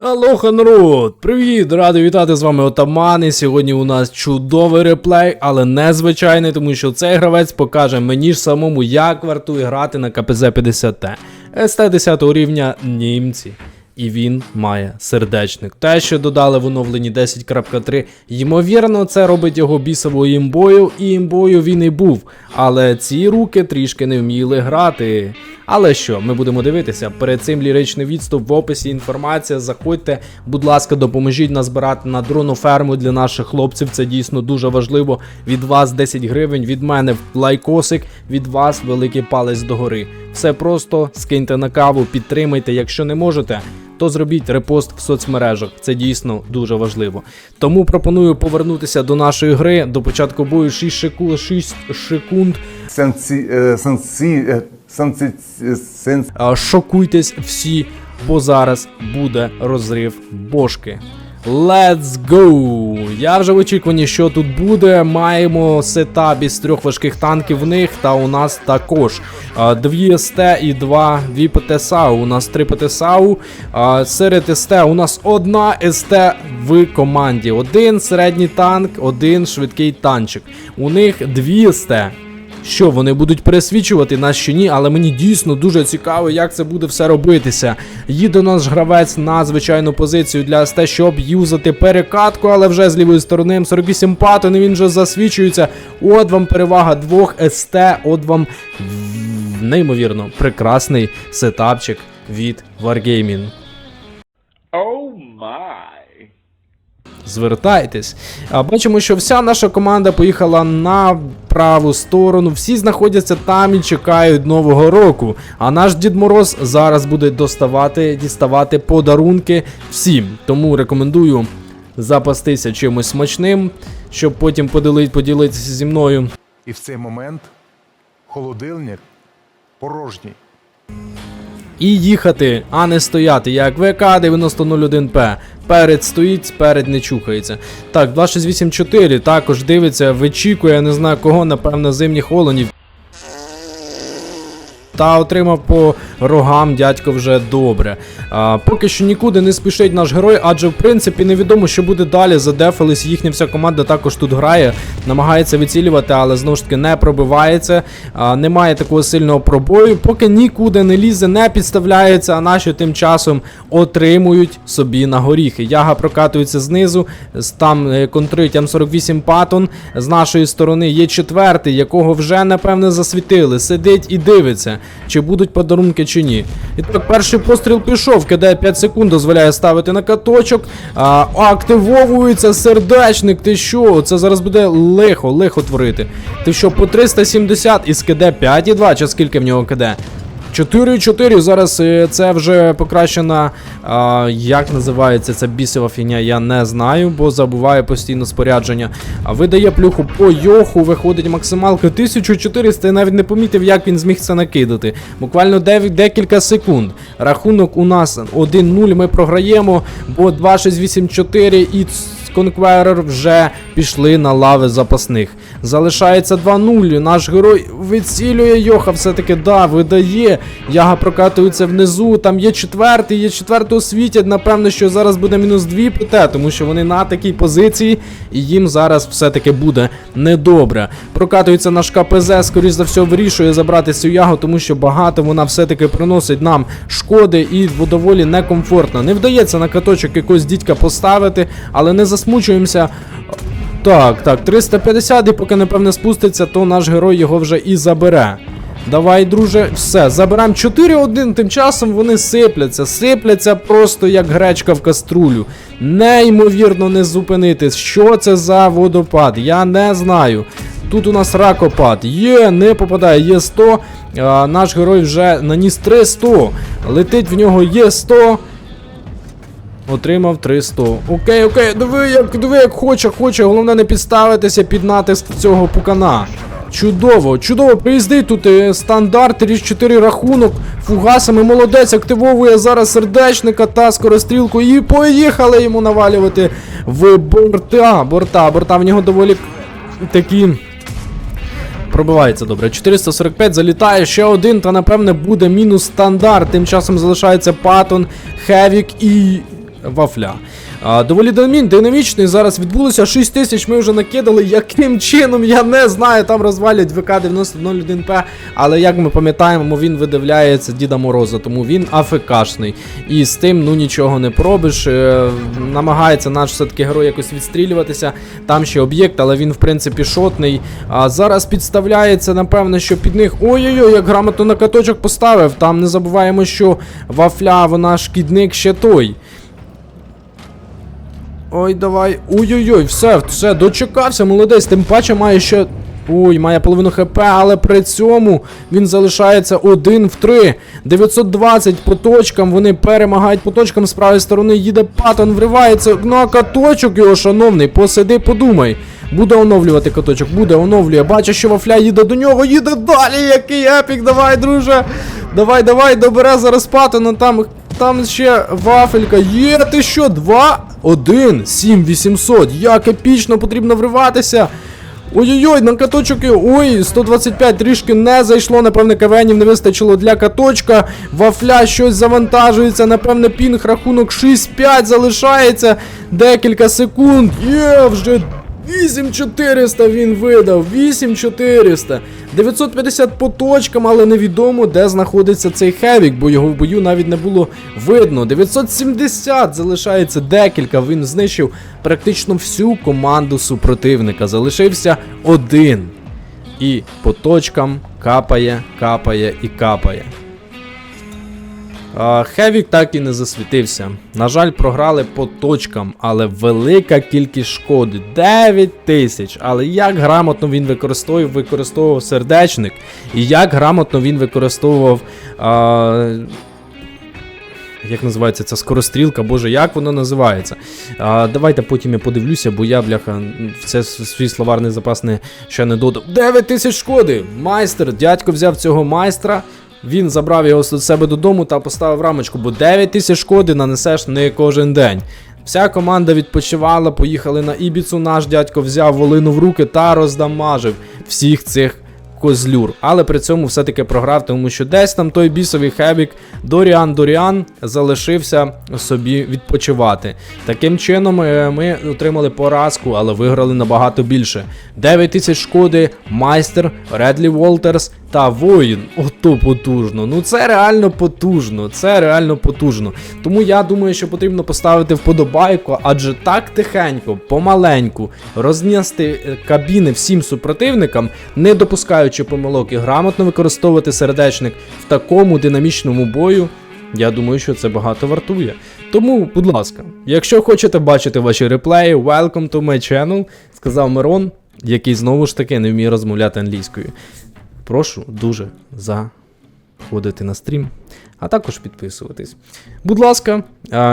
Алоха, народ! Привіт! Радий вітати з вами Отамани. Сьогодні у нас чудовий реплей, але незвичайний, тому що цей гравець покаже мені ж самому, як вартує грати на КПЗ 50Т. СТ 10 рівня німці. І він має сердечник. Те, що додали в оновленні 10.3, ймовірно, це робить його бісовою імбою, і імбою він і був. Але ці руки трішки не вміли грати. Але що, ми будемо дивитися. Перед цим ліричний відступ в описі інформація. Заходьте, будь ласка, допоможіть нас збирати на дрону ферму для наших хлопців. Це дійсно дуже важливо. Від вас 10 гривень, від мене лайкосик, від вас великий палець догори. Все просто скиньте на каву, підтримайте. Якщо не можете, то зробіть репост в соцмережах. Це дійсно дуже важливо. Тому пропоную повернутися до нашої гри. До початку бою 6 секунд. 6 секунд. Сенсі, е, сенсі, е, сенс, Шокуйтесь всі, бо зараз буде розрив бошки. Let's go! Я вже в очікуванні, що тут буде. Маємо сетап із трьох важких танків в них, та у нас також дві СТ і два дві ПТСАУ. У нас три ПТСАУ. Серед СТ у нас одна СТ в команді. Один середній танк, один швидкий танчик. У них дві СТ. Що вони будуть пересвічувати нас чи ні, але мені дійсно дуже цікаво, як це буде все робитися. Їде наш гравець на звичайну позицію для СТ, щоб юзати перекатку, але вже з лівої сторони М48 патон, і він вже засвічується. От вам перевага двох СТ, от вам неймовірно прекрасний сетапчик від Wargaming. Oh my. Звертайтесь. Бачимо, що вся наша команда поїхала на праву сторону. Всі знаходяться там і чекають нового року. А наш Дід Мороз зараз буде доставати, діставати подарунки всім. Тому рекомендую запастися чимось смачним, щоб потім поділити, поділитися зі мною. І в цей момент холодильник порожній. І їхати, а не стояти, як ВК 9001П. Перед стоїть, перед не чухається. Так, 2684 також дивиться, вичікує, не знаю кого, напевно, зимніх олонів. Та отримав по рогам дядько вже добре. А, поки що нікуди не спішить наш герой, адже в принципі невідомо, що буде далі. Задефались, їхня вся команда також тут грає, намагається вицілювати, але знову ж таки не пробивається. А, немає такого сильного пробою. Поки нікуди не лізе, не підставляється, а наші тим часом отримують собі на горіхи. Яга прокатується знизу, там е, контрить М48 патон. З нашої сторони є четвертий, якого вже напевне засвітили. Сидить і дивиться, чи будуть подарунки чи ні. І так, перший постріл пішов, кидає 5 секунд, дозволяє ставити на каточок. А, активовується сердечник. Ти що? Це зараз буде лихо, лихо творити. Ти що, по 370 і скиде 5,2, чи скільки в нього КД? 4-4, зараз е, це вже покращена. А, як називається ця бісова фігня, я не знаю, бо забуваю постійно спорядження. А видає плюху по йоху, виходить максималка 1400, я навіть не помітив, як він зміг це накидати. Буквально декілька секунд. Рахунок у нас 1-0, ми програємо, бо 2-6-8-4 і Конкверер вже пішли на лави запасних. Залишається 2-0. Наш герой вицілює Йоха, все-таки да, видає. Яга прокатується внизу. Там є четвертий, є четвертого світять. Напевно, що зараз буде мінус 2 ПТ, тому що вони на такій позиції, і їм зараз все-таки буде недобре. Прокатується наш КПЗ, скоріш за все, вирішує забрати цю ягу, тому що багато вона все-таки приносить нам шкоди і доволі некомфортно. Не вдається на каточок якогось дідька поставити, але не засмучуємося. Так, так, 350, і поки напевне спуститься, то наш герой його вже і забере. Давай, друже, все, забираємо 4-1, тим часом вони сипляться, сипляться просто як гречка в каструлю. Неймовірно не зупинитись. Що це за водопад? Я не знаю. Тут у нас ракопад. Є, не попадає, є 100. А, наш герой вже наніс 300. Летить в нього є 100. Отримав 300. Окей, окей, диви, як диви, як хоче, хоче. Головне не підставитися під натиск цього пукана. Чудово, чудово, приїзди тут е, стандарт, річ 4 рахунок, фугасами молодець, активовує зараз сердечника та скорострілку і поїхали йому навалювати в борта. Борта, борта в нього доволі такі Пробивається добре. 445 залітає, ще один, та напевне буде мінус стандарт. Тим часом залишається Патон, Хевік і вафля. А, доволі динамі- динамічний. Зараз відбулося 6 тисяч. Ми вже накидали. Яким чином, я не знаю. Там розвалять ВК-91П. Але як ми пам'ятаємо, він видивляється Діда Мороза, тому він АФКшний. І з тим ну нічого не пробиш. Е, намагається наш все-таки герой якось відстрілюватися. Там ще об'єкт, але він в принципі шотний. А зараз підставляється, напевно, що під них. Ой-ой-ой, як грамотно на каточок поставив. Там не забуваємо, що вафля, вона шкідник ще той. Ой, давай. Ой-ой-ой, все, все, дочекався, молодець. Тим паче має ще. Ой, має половину хп, але при цьому він залишається один в 3. 920 по точкам. Вони перемагають по точкам з правої сторони. Їде патон, вривається на каточок його, шановний. Посиди, подумай. Буде оновлювати каточок, буде оновлює. Бачу, що вафля їде до нього, їде далі. Який епік, давай, друже. Давай, давай, добере зараз патона. Там там ще вафелька. Є, ти що? 2, 1, 7, 800. Як епічно потрібно вриватися. Ой-ой-ой, на каточок. Ой, 125 трішки не зайшло. Напевне, кавенів не вистачило для каточка. Вафля щось завантажується. Напевне, пінг рахунок 6-5 залишається. Декілька секунд. Є, вже 8400 він видав. 8400. 950 по точкам, але невідомо, де знаходиться цей Хевік, бо його в бою навіть не було видно. 970 залишається декілька. Він знищив практично всю команду супротивника. Залишився один. І по точкам капає, капає і капає. Хевік так і не засвітився. На жаль, програли по точкам, але велика кількість шкоди 9 тисяч. Але як грамотно він використовував, використовував сердечник, і як грамотно він використовував. А, як називається ця скорострілка, боже, як воно називається? А, давайте потім я подивлюся, бо я, бляха, в це свій словарний запас не, ще не додав. 9 тисяч шкоди! Майстер, дядько взяв цього майстра. Він забрав його до себе додому та поставив рамочку, бо 9 тисяч шкоди нанесеш не кожен день. Вся команда відпочивала, поїхали на Ібіцу. Наш дядько взяв волину в руки та роздамажив всіх цих козлюр. Але при цьому все-таки програв, тому що десь там той бісовий хевік Доріан Доріан залишився собі відпочивати. Таким чином е, ми отримали поразку, але виграли набагато більше. 9 тисяч шкоди, майстер, Редлі Волтерс та воїн. Ото потужно. Ну це реально потужно. Це реально потужно. Тому я думаю, що потрібно поставити вподобайку, адже так тихенько, помаленьку рознясти е, кабіни всім супротивникам, не допускаючи помилок і грамотно використовувати сердечник в такому динамічному бою. Я думаю, що це багато вартує. Тому, будь ласка, якщо хочете бачити ваші реплеї, welcome to my channel, сказав Мирон, який знову ж таки не вміє розмовляти англійською. Прошу дуже заходити на стрім, а також підписуватись. Будь ласка,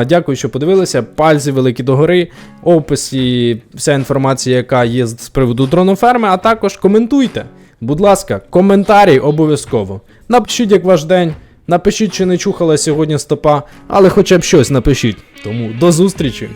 дякую, що подивилися. Пальці великі догори, опис і вся інформація, яка є з приводу дроноферми, а також коментуйте. Будь ласка, коментарі обов'язково. Напишіть, як ваш день. Напишіть, чи не чухала сьогодні стопа, але хоча б щось напишіть. Тому до зустрічі!